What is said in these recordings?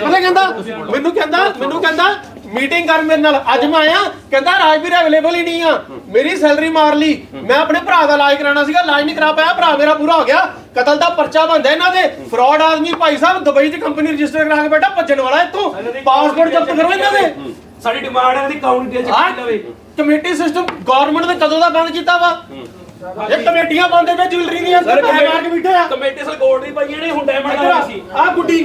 ਪਤਾ ਕਹਿੰਦਾ? ਮੈਨੂੰ ਕਹਿੰਦਾ ਮੈਨੂੰ ਕਹਿੰਦਾ ਮੀਟਿੰਗ ਕਰ ਮੇਰੇ ਨਾਲ। ਅੱਜ ਮੈਂ ਆਇਆ ਕਹਿੰਦਾ ਰਾਜਵੀਰ ਅਵੇਲੇਬਲ ਹੀ ਨਹੀਂ ਆ। ਮੇਰੀ ਸੈਲਰੀ ਮਾਰ ਲਈ। ਮੈਂ ਆਪਣੇ ਭਰਾ ਦਾ ਇਲਾਜ ਕਰਾਉਣਾ ਸੀਗਾ ਇਲਾਜ ਨਹੀਂ ਕਰਾ ਪਾਇਆ ਭਰਾ ਮੇਰਾ ਪੂਰਾ ਹੋ ਗਿਆ। ਕਤਲ ਦਾ ਪਰਚਾ ਬੰਦਾ ਇਹਨਾਂ ਦੇ। ਫਰਾਡ ਆਦਮੀ ਭਾਈ ਸਾਹਿਬ ਦੁਬਈ 'ਚ ਕੰਪਨੀ ਰਜਿਸਟਰ ਕਰਾ ਕੇ ਬੈਠਾ ਭੱਜਣ ਵਾਲਾ ਇੱਥੋਂ। ਪਾਸਪੋਰਟ ਜ਼ਬਤ ਕਰੋ ਇਹਨਾਂ ਦੇ। ਸਾਡੀ ਡਿਮਾਂਡ ਹੈ ਇਹਦੀ ਆਹ ਚੱਕੀ ਲਵੇ। ਕਮੇਟੀ ਸਿਸਟਮ ਗਵਰਨਮੈਂਟ ਨੇ ਕਦੋਂ ਦਾ ਬੰਦ ਕੀਤਾ ਵਾ? ਇਹ ਕਮੇਟੀਆਂ ਬੰਦ ਹੈ ਜੁਐਲਰੀ ਦੀਆਂ ਅੰਦਰ ਮਾਰ ਕੇ ਬੈਠੇ ਆ। ਕਮੇਟੀ ਸਰ ਕੋਰਟ ਦੀ ਪਈਆਂ ਨੇ ਹੁਣ ਡਾਇਮੰਡ ਦਾ ਸੀ। ਆ ਗੁੱਡੀ।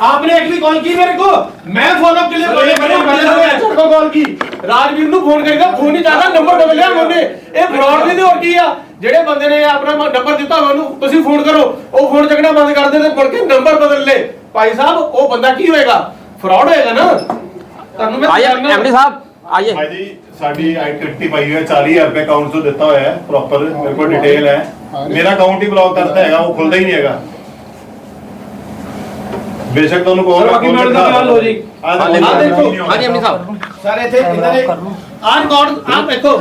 आपने एक्चुअली कॉल की मेरे को? मैं फोन अप के लिए बोले मैंने मैंने एक्टर को। कॉल की ਰਾਜਵੀਰ ਨੂੰ ਫੋਨ ਕਰੇਗਾ ਫੋਨ ਨਹੀਂ ਚੱਲਦਾ ਨੰਬਰ ਬਦਲ ਲਿਆ ਉਹਨੇ ਇਹ ਫਰਾਡ ਨਹੀਂ ਤੇ ਹੋਰ ਕੀ ਆ ਜਿਹੜੇ ਬੰਦੇ ਨੇ ਆਪਣਾ ਨੰਬਰ ਦਿੱਤਾ ਉਹਨੂੰ ਤੁਸੀਂ ਫੋਨ ਕਰੋ ਉਹ ਫੋਨ ਚੱਕਣਾ ਬੰਦ ਕਰ ਦੇ ਤੇ ਮੁੜ ਕੇ ਨੰਬਰ ਬਦਲ ਲੇ ਭਾਈ ਸਾਹਿਬ ਉਹ ਬੰਦਾ ਕੀ ਹੋਏਗਾ ਫਰਾਡ ਹੋਏਗਾ ਨਾ ਤੁਹਾਨੂੰ ਮੈਂ ਆਇਆ ਐਮਡੀ ਸਾਹਿਬ ਆਈਏ ਭਾਈ ਜੀ ਸਾਡੀ ਆਈਡੈਂਟੀ ਪਾਈ ਹੋਈ ਹੈ 40000 ਰੁਪਏ ਅਕਾਊਂਟ ਤੋਂ ਦਿੱਤਾ ਹੋਇਆ ਹੈ ਪ੍ਰੋਪਰ ਮੇਰੇ ਕੋਲ ਡਿਟੇਲ ਹੈ ਮੇਰਾ ਅਕਾਊਂਟ ਹੀ ਬਲੌਕ ਕਰਤਾ ਹੈਗਾ ਉਹ ਖੁੱਲਦਾ ਹੀ ਨਹੀਂ ਹੈਗਾ ਬੇਸ਼ੱਕ ਤੁਹਾਨੂੰ ਕੋਲ ਬਾਕੀ ਮੈਡਮ ਦੀ ਗੱਲ ਜੀ। ਆ ਦੇਖੋ ਹਾਂਜੀ ਅਮਨੀ ਸਾਹਿਬ। ਸਰ ਇੱਥੇ ਇਹਨਾਂ ਨੇ ਆ ਰਿਕਾਰਡ ਆ ਦੇਖੋ।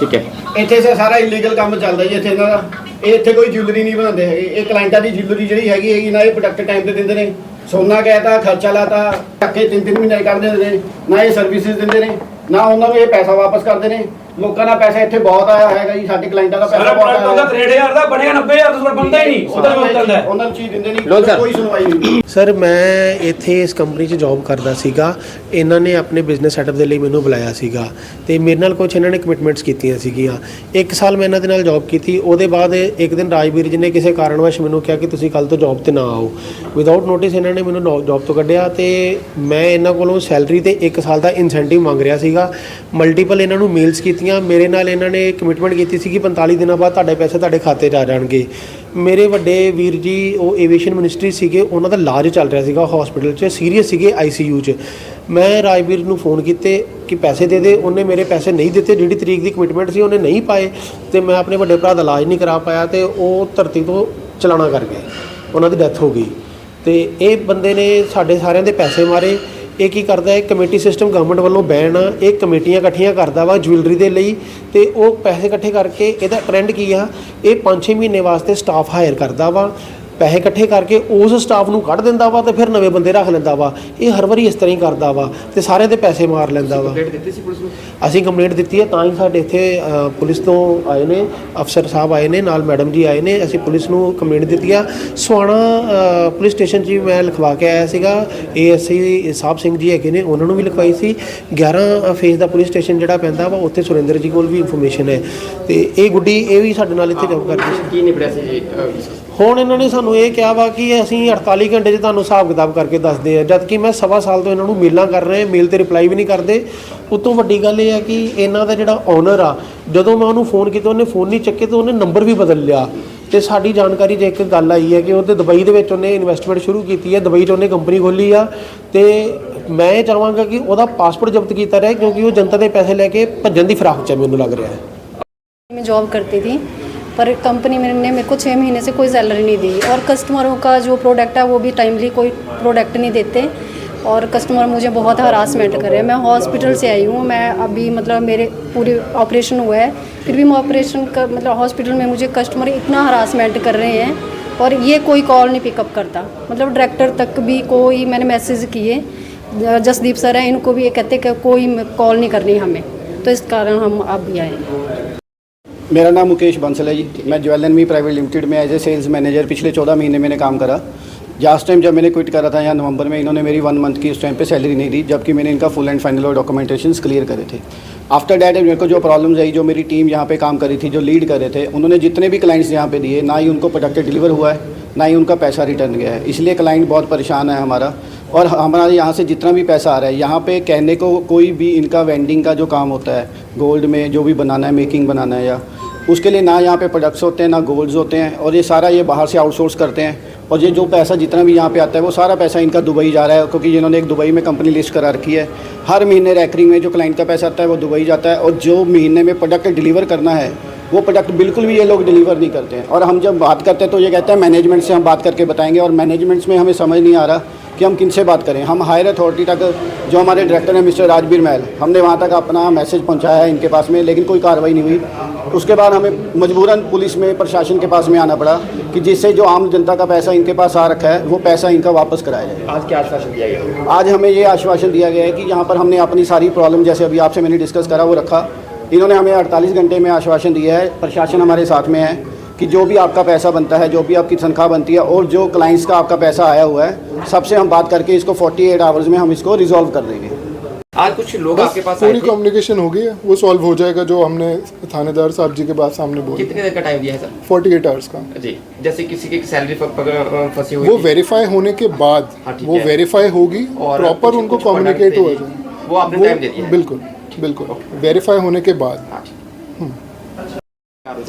ਠੀਕ ਹੈ। ਇੱਥੇ ਸੇ ਸਾਰਾ ਇਲੀਗਲ ਕੰਮ ਚੱਲਦਾ ਜੀ ਇੱਥੇ ਇਹਨਾਂ ਦਾ। ਇਹ ਇੱਥੇ ਕੋਈ ਜਿਊਲਰੀ ਨਹੀਂ ਬਣਾਉਂਦੇ ਹੈਗੇ। ਇਹ ਕਲਾਇੰਟਾਂ ਦੀ ਜਿਊਲਰੀ ਜਿਹੜੀ ਹੈਗੀ ਹੈਗੀ ਨਾ ਇਹ ਪ੍ਰੋਡਕਟ ਟਾਈਮ ਤੇ ਦਿੰਦੇ ਨੇ। ਸੋਨਾ ਕਹਿਤਾ ਖਰਚਾ ਲਾਤਾ ਟੱਕੇ ਤਿੰਨ ਤਿੰਨ ਮਹੀਨੇ ਕਰਦੇ ਨੇ। ਨਾ ਇਹ ਸਰਵਿਸਿਜ਼ ਦਿੰਦੇ ਨੇ। ਨਾ ਉਹਨਾਂ ਨੂੰ ਇਹ ਪੈਸਾ ਵਾਪਸ ਕਰਦੇ ਨੇ। ਲੋਕਾਂ ਦਾ ਪੈਸਾ ਇੱਥੇ ਬਹੁਤ ਆਇਆ ਹੈਗਾ ਜੀ ਸਾਡੇ ਕਲਾਇੰਟਾਂ ਦਾ ਸਰ ਪੈਸਾ ਬਹੁਤ ਪ੍ਰੋਡਕਟ ਦਾ ਆਇਆ 63000 ਦਾ ਬਣਿਆ 90000 ਤੋਂ ਬੰਦਾ ਹੀ ਨਹੀਂ ਉਹਦਾ ਵੀ ਚੱਲਦਾ ਹੈ। ਉਹਨਾਂ ਨੂੰ ਚੀਜ਼ ਦਿੰਦੇ ਨਹੀਂ ਸਰ। ਕੋਈ ਸੁਣਵਾਈ ਨਹੀਂ। ਸਰ ਮੈਂ ਇੱਥੇ ਇਸ ਕੰਪਨੀ 'ਚ ਜੌਬ ਕਰਦਾ ਸੀਗਾ। ਇਹਨਾਂ ਨੇ ਆਪਣੇ ਬਿਜ਼ਨਸ ਸੈਟਅਪ ਦੇ ਲਈ ਮੈਨੂੰ ਬੁਲਾਇਆ ਸੀਗਾ ਤੇ ਮੇਰੇ ਨਾਲ ਕੁਝ ਇਹਨਾਂ ਨੇ ਕਮਿਟਮੈਂਟਸ ਕੀਤੀਆਂ ਸੀਗੀਆਂ। ਇੱਕ ਸਾਲ ਮੈਂ ਇਹਨਾਂ ਦੇ ਨਾਲ ਜੌਬ ਕੀਤੀ ਉਹਦੇ ਬਾਅਦ ਇੱਕ ਦਿਨ ਰਾਜਵੀਰ ਜੀ ਨੇ ਕਿਸੇ ਕਾਰਨਵਸ਼ ਮੈਨੂੰ ਕਿਹਾ ਕਿ ਤੁਸੀਂ ਕੱਲ ਤੋਂ ਜੌਬ ਤੇ ਨਾ ਆਓ। ਵਿਦਆਊਟ ਨੋਟਿਸ ਇਹਨਾਂ ਨੇ ਮੈਨੂੰ ਜੌਬ ਤੋਂ ਕੱਢਿਆ ਤੇ ਮੈਂ ਇਹਨਾਂ ਕੋਲੋਂ ਸੈਲਰੀ ਤੇ 1 ਸਾਲ ਦਾ ਇਨਸੈਂਟਿਵ ਮੰਗ ਰਿਹਾ ਸੀਗਾ। ਮਲਟੀਪਲ ਇਹਨਾਂ ਨੂੰ ਮੇਲਸ ਕੀਤੀਆਂ ਮੇਰੇ ਨਾਲ ਇਹਨਾਂ ਨੇ ਕਮਿਟਮੈਂਟ ਕੀਤੀ ਸੀ ਕਿ 45 ਦਿਨਾਂ ਬਾਅਦ ਤੁਹਾਡੇ ਪੈਸੇ ਤੁਹਾਡੇ ਖਾਤੇ 'ਚ ਆ ਜਾਣਗੇ। ਮੇਰੇ ਵੱਡੇ ਵੀਰ ਜੀ, ਉਹ ਏਵੀਏਸ਼ਨ ਮਿਨਿਸਟਰੀ ਸੀਗੇ, ਉਹਨਾਂ ਦਾ ਇਲਾਜ ਚੱਲ ਰਿਹਾ ਸੀਗਾ ਹਸਪੀਟਲ 'ਚ ਸੀਰੀਅਸ ਸੀਗੇ ਆਈਸੀਯੂ 'ਚ। ਮੈਂ ਰਾਜਵੀਰ ਨੂੰ ਫੋਨ ਕੀਤੇ ਕਿ ਪੈਸੇ ਦੇ ਦੇ, ਉਹਨੇ ਮੇਰੇ ਪੈਸੇ ਨਹੀਂ ਦਿੱਤੇ। ਜਿਹੜੀ ਤਰੀਕ ਦੀ ਕਮਿਟਮੈਂਟ ਸੀ, ਉਹਨੇ ਨਹੀਂ ਪਾਏ ਤੇ ਮੈਂ ਆਪਣੇ ਵੱਡੇ ਭਰਾ ਦਾ ਇਲਾਜ ਨਹੀਂ ਕਰਾ ਪਾਇਆ ਤੇ ਉਹ ਧਰਤੀ ਤੋਂ ਚਲਾਣਾ ਕਰ ਗਏ। ਉਹਨਾਂ ਦੀ ਡੈਥ ਹੋ ਗਈ। ਤੇ ਇਹ ਬੰਦੇ ਨੇ ਸਾਡੇ ਸਾਰਿਆਂ ਦੇ ਪੈਸੇ ਮਾਰੇ। ਇਹ ਕੀ ਕਰਦਾ ਹੈ? ਕਮੇਟੀ ਸਿਸਟਮ ਗਵਰਨਮੈਂਟ ਵੱਲੋਂ ਬੈਨ ਆ। ਇਹ ਕਮੇਟੀਆਂ ਇਕੱਠੀਆਂ ਕਰਦਾ ਵਾ ਜੁਐਲਰੀ ਦੇ ਲਈ ਤੇ ਉਹ ਪੈਸੇ ਇਕੱਠੇ ਕਰਕੇ ਇਹਦਾ ਟ੍ਰੈਂਡ ਕੀ ਆ? ਇਹ 5-6 ਮਹੀਨੇ ਵਾਸਤੇ ਸਟਾਫ ਹਾਇਰ ਕਰਦਾ ਵਾ। ਪੈਸੇ ਇਕੱਠੇ ਕਰਕੇ ਉਸ ਸਟਾਫ ਨੂੰ ਕੱਢ ਦਿੰਦਾ ਵਾ ਤੇ ਫਿਰ ਨਵੇਂ ਬੰਦੇ ਰੱਖ ਲੈਂਦਾ ਵਾ। ਇਹ ਹਰ ਵਾਰੀ ਇਸ ਤਰ੍ਹਾਂ ਹੀ ਕਰਦਾ ਵਾ ਤੇ ਸਾਰਿਆਂ ਦੇ ਪੈਸੇ ਮਾਰ ਲੈਂਦਾ ਵਾ। ਅਸੀਂ ਕੰਪਲੇਂਟ ਦਿੱਤੀ ਹੈ ਤਾਂ ਹੀ ਸਾਡੇ ਇੱਥੇ ਪੁਲਿਸ ਤੋਂ ਆਏ ਨੇ ਅਫਸਰ ਸਾਹਿਬ ਆਏ ਨੇ ਨਾਲ ਮੈਡਮ ਜੀ ਆਏ ਨੇ ਅਸੀਂ ਪੁਲਿਸ ਨੂੰ ਕੰਪਲੇਂਟ ਦਿੱਤੀ ਆ। ਸੁਹਾਣਾ ਪੁਲਿਸ ਸਟੇਸ਼ਨ 'ਚ ਮੈਂ ਲਿਖਵਾ ਕੇ ਆਇਆ ਸੀਗਾ। A S C Sahib Singh ji ਹੈਗੇ ਨੇ ਉਹਨਾਂ ਨੂੰ ਵੀ ਲਿਖਵਾਈ ਸੀ। 11 ਫੇਸ ਦਾ ਪੁਲਿਸ ਸਟੇਸ਼ਨ ਜਿਹੜਾ ਪੈਂਦਾ ਵਾ ਉੱਥੇ ਸੁਰਿੰਦਰ ਜੀ ਕੋਲ ਵੀ ਇਨਫੋਰਮੇਸ਼ਨ ਹੈ। ਤੇ ਇਹ ਗੁੱਡੀ ਇਹ ਵੀ ਸਾਡੇ ਨਾਲ ਇੱਥੇ ਕੰਮ ਕਰਦੀ ਸੀ। ਕੀ ਨਿਬੜਿਆ ਸੀ ਜੀ? ਹੁਣ ਇਹਨਾਂ ਨੇ ਸਾਨੂੰ ਇਹ ਕਿਹਾ ਵਾ ਕਿ ਅਸੀਂ 48 ਘੰਟੇ 'ਚ ਤੁਹਾਨੂੰ ਹਿਸਾਬ ਕਿਤਾਬ ਕਰਕੇ ਦੱਸਦੇ ਆ ਜਦਕਿ ਮੈਂ ਸਵਾ ਸਾਲ ਤੋਂ ਇਹਨਾਂ ਨੂੰ ਮੇਲਾਂ ਕਰ ਰਿਹਾ, ਮੇਲ ਤੇ ਰਿਪਲਾਈ ਵੀ ਨਹੀਂ ਕਰਦੇ। ਉਤੋਂ ਵੱਡੀ ਗੱਲ ਇਹ ਆ ਕਿ ਇਹਨਾਂ ਦਾ ਜਿਹੜਾ ਓਨਰ ਆ, ਜਦੋਂ ਮੈਂ ਉਹਨੂੰ ਫੋਨ ਕੀਤਾ, ਉਹਨੇ ਫੋਨ ਨਹੀਂ ਚੱਕੇ ਤੇ ਉਹਨੇ ਨੰਬਰ ਵੀ ਬਦਲ ਲਿਆ। ਤੇ ਸਾਡੀ ਜਾਣਕਾਰੀ ਜੇ ਇੱਕ ਗੱਲ ਆਈ ਹੈ ਕਿ ਉਹ ਉਹਦੇ ਦੁਬਈ ਦੇ ਵਿੱਚ ਉਹਨੇ ਇਨਵੈਸਟਮੈਂਟ ਸ਼ੁਰੂ ਕੀਤੀ ਹੈ, ਦੁਬਈ 'ਚ ਉਹਨੇ ਕੰਪਨੀ ਖੋਲੀ ਆ। ਤੇ ਮੈਂ ਇਹ ਚਾਹਾਂਗਾ ਕਿ ਉਹਦਾ ਪਾਸਪੋਰਟ ਜ਼ਬਤ ਕੀਤਾ ਰਹੇ ਕਿਉਂਕਿ ਉਹ ਜਨਤਾ ਦੇ ਪੈਸੇ ਲੈ ਕੇ ਭੱਜਣ ਦੀ ਫਰਾਕ ਚ ਮੈਨੂੰ ਲੱਗ ਰਿਹਾ ਹੈ। ਮੈਂ ਜੌਬ ਕਰਤੀ ਥੀ पर कंपनी ने मेरे को छः महीने से कोई सैलरी नहीं दी। और कस्टमरों का जो प्रोडक्ट है, वो भी टाइमली कोई प्रोडक्ट नहीं देते। और कस्टमर मुझे बहुत हरासमेंट कर रहे हैं। मैं हॉस्पिटल से आई हूँ। मैं अभी मतलब मेरे पूरे ऑपरेशन हुआ है। फिर भी मैं ऑपरेशन का मतलब हॉस्पिटल में मुझे कस्टमर इतना हरासमेंट कर रहे हैं और ये कोई कॉल नहीं पिकअप करता। मतलब डायरेक्टर तक भी कोई मैंने मैसेज किए। जसदीप सर हैं, इनको भी ये कहते कि कोई कॉल नहीं करनी हमें। तो इस कारण हम अब भी आए मेरा नाम मुकेश बंसल है जी। मैं Jewel and Me Private Limited में एज ए सेल्स मैनेजर पिछले चौदह महीने मैंने काम करा। लास्ट टाइम जब मैंने क्विट करा था यहाँ नवंबर में, इन्होंने मेरी वन मंथ की उस टाइम पे सैलरी नहीं दी, जबकि मैंने इनका फुल एंड फाइनल और डॉक्यूमेंटेशन क्लियर करे थे। आफ्टर डैट मेरे को जो प्रॉब्लम्स आई, जो मेरी टीम यहाँ पे काम करी थी, जो लीड कर रहे थे, उन्होंने जितने भी क्लाइंट्स यहाँ पे दिए, ना ही उनको प्रोडक्ट डिलीवर हुआ है, ना ही उनका पैसा रिटर्न गया है। इसलिए क्लाइंट बहुत परेशान है हमारा। और हमारा यहाँ से जितना भी पैसा आ रहा है, यहाँ पे कहने को कोई भी इनका वेंडिंग का जो काम होता है गोल्ड में जो भी बनाना है मेकिंग बनाना है या उसके लिए ना यहाँ पे प्रोडक्ट्स होते हैं, ना गोल्ड्स होते हैं और ये सारा ये बाहर से आउटसोर्स करते हैं। और ये जो पैसा जितना भी यहाँ पे आता है, वो सारा पैसा इनका दुबई जा रहा है क्योंकि जिन्होंने एक दुबई में कंपनी लिस्ट करा रखी है। हर महीने रैकरिंग में जो क्लाइंट का पैसा आता है, वो दुबई जाता है और जो महीने में प्रोडक्ट डिलीवर करना है, वो प्रोडक्ट बिल्कुल भी ये लोग डिलीवर नहीं करते हैं। और हम जब बात करते हैं तो ये कहते हैं मैनेजमेंट से हम बात करके बताएँगे। और मैनेजमेंट्स में हमें समझ नहीं आ रहा कि हम किनसे बात करें? हम हायर अथॉरिटी तक जो हमारे डायरेक्टर हैं मिस्टर राजबीर महल हमने वहाँ तक अपना मैसेज पहुँचाया है इनके पास में लेकिन कोई कार्रवाई नहीं हुई। उसके बाद हमें मजबूरन पुलिस में प्रशासन के पास में आना पड़ा कि जिससे जो आम जनता का पैसा इनके पास आ रखा है वो पैसा इनका वापस कराया जाए। आज क्या आश्वासन दिया गया? आज हमें ये आश्वासन दिया गया है कि यहाँ पर हमने अपनी सारी प्रॉब्लम जैसे अभी आपसे मैंने डिस्कस करा वो रखा। इन्होंने हमें 48 घंटे में आश्वासन दिया है प्रशासन हमारे साथ में है। कि जो भी आपका पैसा बनता है जो भी आपकी तनख्वाह बनती है और जो क्लाइंट्स का आपका पैसा आया हुआ है सबसे हम बात करके इसको 48 आवर्स में हम इसको रिजॉल्व कर देंगे। आज कुछ लोग आपके पास पूरी कम्युनिकेशन हो गई है वो सॉल्व हो जाएगा जो हमने थानेदार साहब जी के बाद सामने बोला। कितने देर का टाइम दिया है सर? फोर्टी एट आवर्स का। जी जैसे किसी की सैलरी फंसी हुई वो वेरीफाई होने के बाद हाँ, वो वेरीफाई होगी और प्रॉपर उनको कम्युनिकेट हो जी, जाए। वो आपने time दे दिया बिल्कुल बिल्कुल। वेरीफाई होने के बाद। हाँ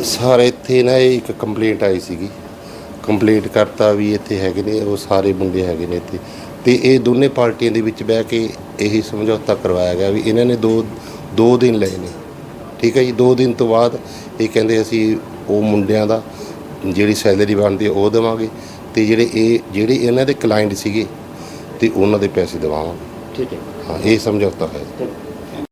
ਸਾਰੇ ਇੱਥੇ ਨਾ ਇੱਕ ਕੰਪਲੇਂਟ ਆਈ ਸੀਗੀ। ਕੰਪਲੇਂਟ ਕਰਤਾ ਵੀ ਇੱਥੇ ਹੈਗੇ ਨੇ ਉਹ ਸਾਰੇ ਮੁੰਡੇ ਹੈਗੇ ਨੇ ਇੱਥੇ। ਤੇ ਇਹ ਦੋਨੇ ਪਾਰਟੀਆਂ ਦੇ ਵਿੱਚ ਬਹਿ ਕੇ ਇਹੀ ਸਮਝੌਤਾ ਕਰਵਾਇਆ ਗਿਆ ਵੀ ਇਹਨਾਂ ਨੇ ਦੋ ਦੋ ਦਿਨ ਲਏ ਨੇ। ਠੀਕ ਹੈ ਜੀ ਦੋ ਦਿਨ ਤੋਂ ਬਾਅਦ ਇਹ ਕਹਿੰਦੇ ਅਸੀਂ ਉਹ ਮੁੰਡਿਆਂ ਦਾ ਜਿਹੜੀ ਸੈਲਰੀ ਬਣਦੀ ਉਹ ਦੇਵਾਂਗੇ ਤੇ ਜਿਹੜੇ ਇਹ ਜਿਹੜੇ ਇਹਨਾਂ ਦੇ ਕਲਾਇੰਟ ਸੀਗੇ ਤੇ ਉਹਨਾਂ ਦੇ ਪੈਸੇ ਦੇਵਾਂਗੇ। ਠੀਕ ਹੈ। ਹਾਂ ਇਹ ਸਮਝੌਤਾ ਹੋਇਆ।